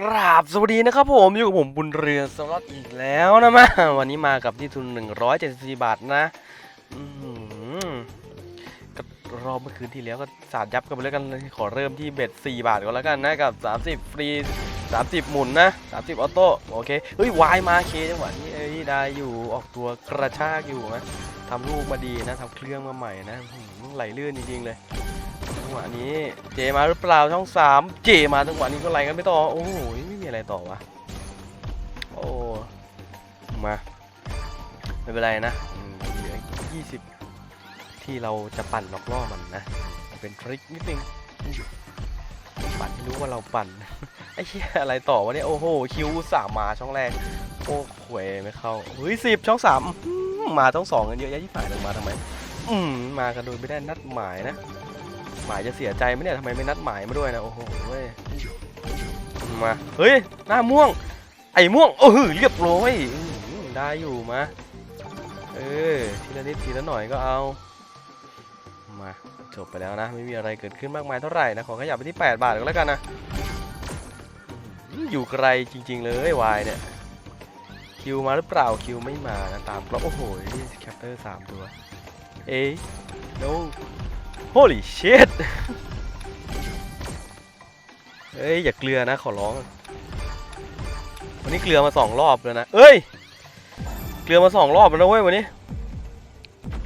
กราบสวัสดีนะครับผมอยู่กับผมบุญเรือนสล็อตอีกแล้วนะมาวันนี้มากับที่ทุน 174 บาทนะอื้อหือก็รอบเมื่อคืนที่แล้วก็สาดยับกันไปแล้วกันขอเริ่มที่เบ็ด4 บาทก่อนแล้วกันนะกับ 30 ฟรี 30 หมุนนะ 30 ออโต้โอเคเฮ้ยวายมาเคจังหวะนี้เอ้ยได้อยู่ออกตัวกระชากอยู่นะทำลูกมาดีนะทำเครื่องมาใหม่นะไหลลื่นจริงๆเลย งหวะนี้ เจมาหรือเปล่าช่องสามเจมาจังหวะนี้ก็ไล่กันไม่ต่อ โอ้โหไม่มีอะไรต่อวะ โอ้มา ไม่เป็นไรนะเหลือ20ที่เราจะปั่นล็อกล่อมันนะ เป็นทริคนิดนึง ปั่นให้รู้ว่าเราปั่น ไอ้เหี้ยอะไรต่อวะเนี่ย โอ้โห คิวสามมาช่องแรก โอ้หวยไม่เข้าเฮ้ยสิบช่องสามมาช่องสองกันเยอะแยะที่ฝ่ายลงมาทำไม อืมมากันโดยไม่ได้นัดหมายนะ หมายจะเสียใจไหมเนี่ยทำไมไม่นัดหมายมาด้วยนะโอ้โหเว้ยมาเฮ้ยหน้าม่วง ไอ้ม่วงเออเรียบร้อยได้อยู่มาเออทีละนิดทีละหน่อยก็เอามาจบไปแล้วนะ ไม่มีอะไรเกิดขึ้นมากมายเท่าไหร่นะขอขยับไปที่ 8 บาทก็แล้วกันนะ อยู่ไกลจริง ๆ เลยวายเนี่ยคิวมาหรือเปล่าคิวไม่มานะตามกรอบโอ้โหแคปเตอร์สามตัว เอ้ย no holy shit เอ้ย อย่าเกลือนะ ขอร้อง วันนี้เกลือมาสองรอบแล้วนะ เอ้ย เกลือมาสองรอบแล้วนะเว้ยวันนี้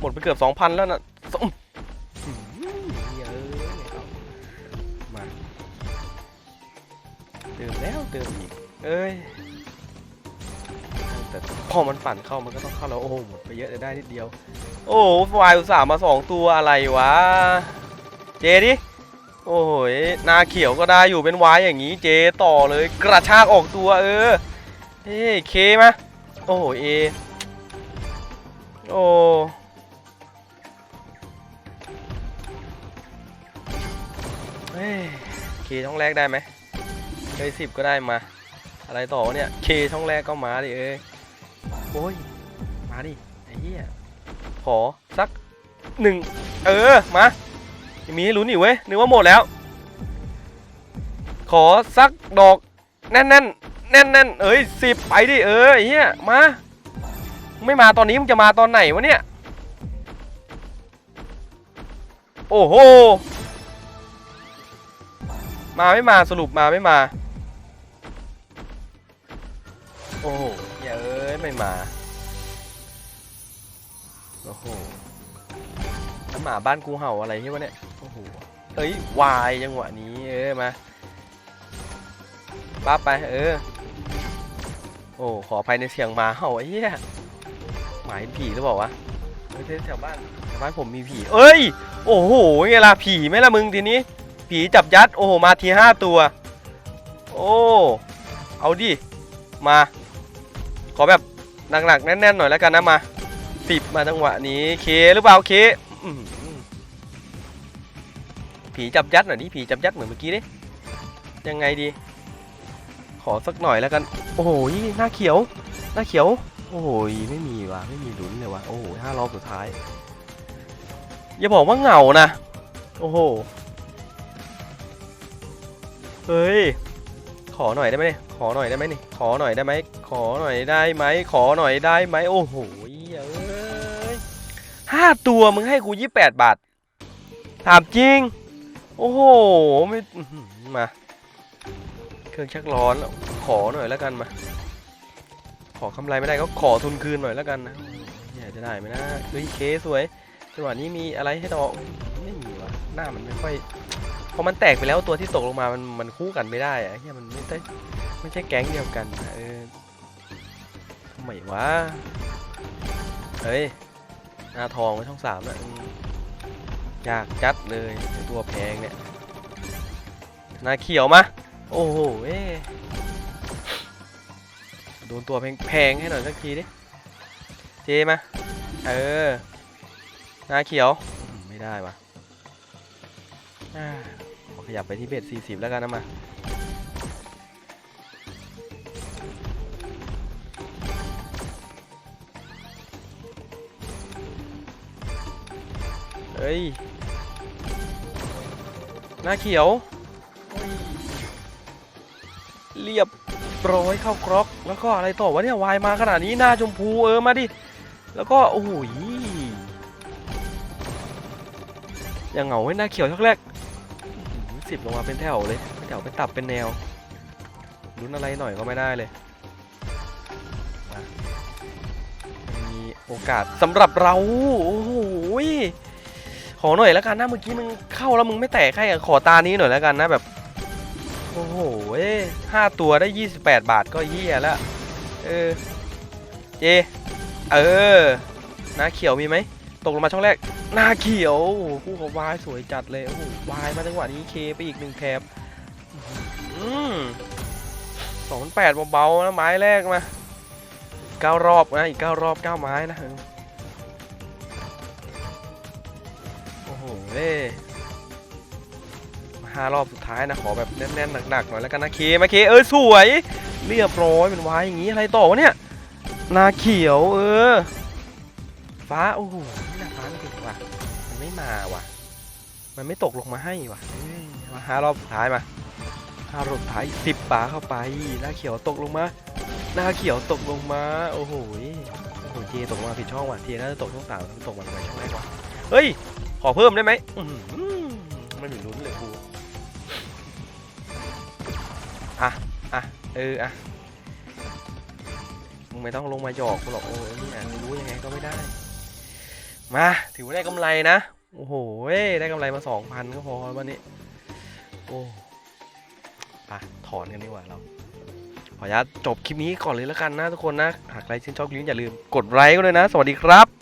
หมดไปเกือบสองพันแล้วนะสองอื้อหือเยอะมาเติมแล้วเติมอีก เอ้ย แต่พอมันปั่นเข้ามันก็ต้องเข้าแล้ว โอ้โห หมดไปเยอะแต่ได้นิดเดียว โอ้วายอุตส่าห์มาสองตัวอะไรวะ เจดิ โอ้ยนาเขียวก็ได้อยู่เป็นวายอย่างนี้ เจต่อเลยกระชากออกตัวเออ เฮ้เคมาโอ้โหเอ โอ้เฮ้ยเคช่องแรกได้ไหมเคยสิบก็ได้มา อะไรต่อเนี่ย เคช่องแรกก็มาดิเอ้ยโอ้ย มาดิไอ้เหี้ย ขอสักหนึ่งเออ มายังมีให้ลุ้นอยู่เว้ย นึกว่าหมดแล้ว ขอสักดอก แน่นแน่นแน่นแน่นเอ้ยสิบไปดิเออเหี้ยมา ไม่มาตอนนี้มึงจะมาตอนไหนวะเนี่ย โอ้โห มาไม่มาสรุปมาไม่มา โอ้โหเยเอ้ยไม่มา หหมาบ้านกูเห่าอะไรที่วะเนี่ย โอ้โห เอ้ยวายจังหวะนี้ เออมาป้าไป เออ โอ้ ขออภัยในเสียงหมาเห่าไอ้เหี้ยหมายผีหรือเปล่าวะไม่ใช่แถวบ้านแถวบ้านผมมีผี เอ้ย โอ้โหไงล่ะผีไหมล่ะมึงทีนี้ ผีจับยัด โอ้โห มาทีห้าตัว โอ้ เอาดิ มา ขอแบบหนักๆแน่นๆหน่อยแล้วกันนะมา สิบมาจังหวะนี้เคหรือเปล่าเคผีจับยัดหน่อยดิผีจับยัดเหมือนเมื่อกี้ดิยังไงดี ขอสักหน่อยแล้วกัน โอ้โหหน้าเขียว หน้าเขียว โอ้โหไม่มีวะไม่มีลุ้นเลยวะโอ้โหห้ารอบสุดท้าย อย่าบอกว่าเหงานะ โอ้โหเฮ้ยขอหน่อยได้ไหมเนี่ยขอหน่อยได้ไหมนี่ขอหน่อยได้ไหมขอหน่อยได้ไหมขอหน่อยได้ไหมโอ้โหเอ้ย ห้าตัวมึงให้กูยี่แปดบาท ถามจริง โอ้โหไม่มา เครื่องชักร้อนแล้วขอหน่อยแล้วกันมา ขอกำไรไม่ได้ก็ขอทุนคืนหน่อยแล้วกันนะเนี่ยจะได้ไหมนะเฮ้ยเคสวยจังหวะนี้มีอะไรให้ดอกไม่มีวะหน้ามันไม่ค่อยพอมันแตกไปแล้วตัวที่ตกลงมามันมันคู่กันไม่ได้อะเฮียมันไม่ได้ไม่ใช่แก๊งเดียวกันนะเออทำไมวะเฮ้ย หน้าทองไว้ช่องสามอะอยากจัดเลยตัวแพงเนี่ยนาเขียวมา โอ้โหเอ้โดนตัวแพงๆให้หน่อยสักทีดิเจมาเออนาเขียวไม่ได้วะอ่าขอขยับไปที่เบ็ด40 แล้วกันนะมา เฮ้ย หน้าเขียว เรียบร้อยเข้ากรอกแล้วก็อะไรต่อวะเนี่ยวายมาขนาดนี้หน้าชมพูเออมาดิ แล้วก็โอ้โหยยังเหงาไว้หน้าเขียวช็อกแรกสิบลงมาเป็นแถวเลยเป็นแถวเป็นตับเป็นแนวลุ้นอะไรหน่อยก็ไม่ได้เลยมีโอกาสสำหรับเรา โอ้โหย ขอหน่อยแล้วกันนะเมื่อกี้มึงเข้าแล้วมึงไม่แตกให้อะขอตานี้หน่อยแล้วกันนะแบบ โอ้โหเอ้ยห้าตัวได้ 28 บาทก็เฮียแล้วเออเจเออนาเขียวมีไหมตกลงมาช่องแรกหน้าเขียวโอ้โหคู่กับวายสวยจัดเลยโอ้โหวายมาจังหวะนี้เคไปอีกหนึ่งแคปอืมสองแปดเบาๆนะไม้แรกมาเก้ารอบนะอีกเก้ารอบเก้าไม้นะ เอ้ยห้ารอบสุดท้ายนะขอแบบแน่นๆหนักๆหน่อยแล้วกันนะเคมาเคเออสวย เรียบร้อยเป็นวายอย่างงี้อะไรต่อวะเนี่ยนาเขียวเออ ฟ้าโอ้โหนี่นาฟ้าไม่ถึงว่ะมันไม่มาว่ะ มันไม่ตกลงมาให้ว่ะมาห้ารอบสุดท้ายมาห้ารอบสุดท้ายสิบปาเข้าไปหน้าเขียวตกลงมาหน้าเขียวตกลงมาโอ้โหโอ้โหเจตกลงมาผิดช่องว่ะเจน่าจะตกช่องสามตกมาทำไมช่องแรกวะเฮ้ย อเพิ่มได้ไหมอื้อหือไม่มีลุ้นเลยกูอะอะเอออะมึงไม่ต้องลงมาหยอกกูหรอกโอ้ยนี่อะรู้ยังไงก็ไม่ได้ มาถือว่าได้กำไรนะ โอ้โหเว้ยได้กำไรมาสองพันก็พอวันนี้ โอ้อะถอนกันดีกว่าเราขออนุญาตจบคลิปนี้ก่อนเลยแล้วกันนะทุกคนนะ หากใครชื่นชอบคลิปนี้อย่าลืมกดไลค์กันด้วยนะ สวัสดีครับ